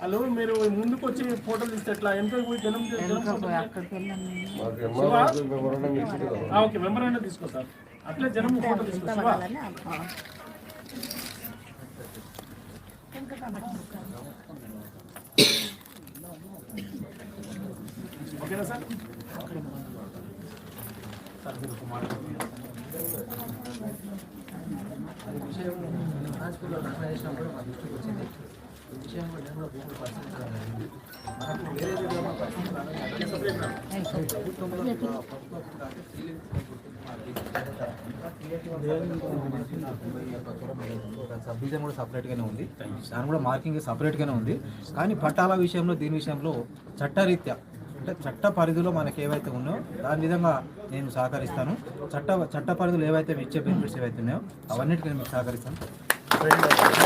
Hello మీరు ముందుకు వచ్చి ఫోటోలు తీస్తే ఎట్లా? ఎంత పోయి జనం ఓకే మెంబర్ తీసుకో సార్. అట్లే జనం ఫోటో తీసుకో ఓకేనా సార్? సార్ మీరు విషయం హాస్పిటల్లో ధర్నా చేసినప్పుడు మా దృష్టికి వచ్చింది. ఈ విషయం కూడా నేను కూడా భూములు పరిశీలించడం జరిగింది మనకు వేరే విధంగా ప్రభుత్వంలో ప్రభుత్వం కాదు. కూడా సపరేట్గానే ఉంది. దాని కూడా మార్కింగ్ సపరేట్గానే ఉంది. కానీ పట్టాల విషయంలో దీని విషయంలో చట్టరీత్యా అంటే చట్ట పరిధిలో మనకి ఏవైతే ఉన్నాయో దాని విధంగా నేను సహకరిస్తాను. చట్ట చట్ట పరిధిలో ఏవైతే ఇచ్చే బెనిఫిట్స్ ఏవైతే ఉన్నాయో అవన్నిటికీ నేను మీకు సహకరిస్తాను